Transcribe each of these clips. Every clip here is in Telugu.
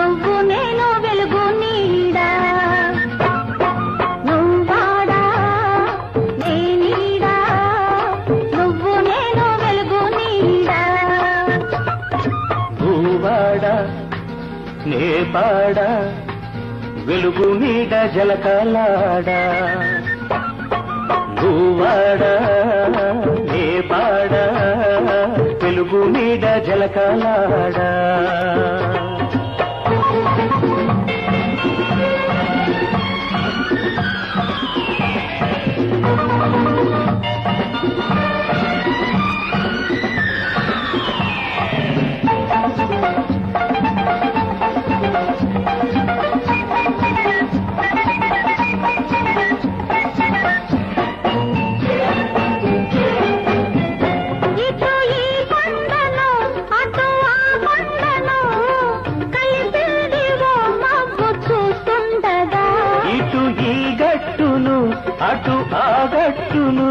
నువ్వు నేను వెలుగు నీడా. నువ్వాడా నే నువ్వు నేను వెలుగు నీడా. నే వెలుగు నీడ జలకాలాడ. భూవాడా నే వెలుగు నీడ జలకాలాడ. గట్టును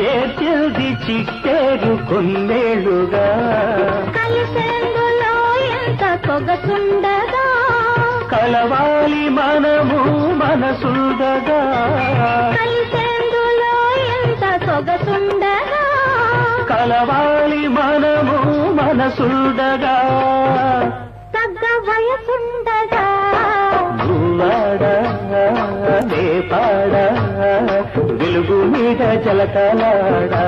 చేర్చింది చిట్టేరు కొన్నేళ్ళుగా. కలిసేందులో ఎంత సొగసుండగా కలవాలి మనము మనసుండగా. కలిసేందులో ఎంత సొగసుండగా కలవాలి మనము మనసుండగా. తగ్గ వయసుండగా. భూవాడ చలకలాడా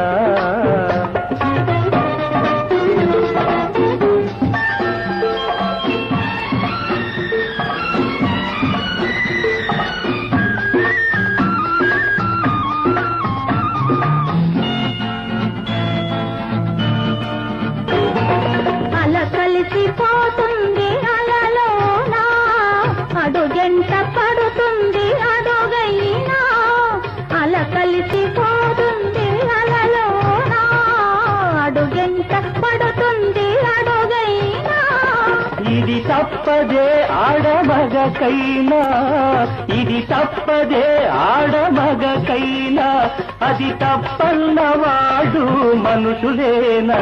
అల కలిసిపోతుంది అలలోనా. అడుగెంట పడుతుంది అడుగైనా. అల కలిసిపోతుంది తప్పదే ఆడమగకైనా. ఇది తప్పదే ఆడమగకైనా. అది తప్పన్నవాడు మనుషులేనా.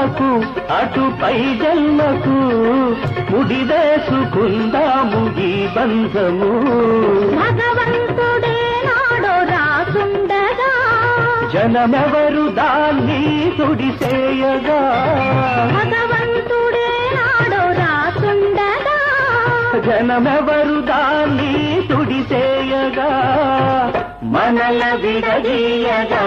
జన్మకు అటు పై జన్మకు ముడివేసుకుందాము ఈ బంధము. భగవంతుడే నాడు రాసుండగా. జనమెవరు దాన్ని తుడిసేయగా? భగవంతుడే నాడు రాసుండగా. జనమెవరు దాన్ని తుడిసేయగా? మనల విడదీయగా.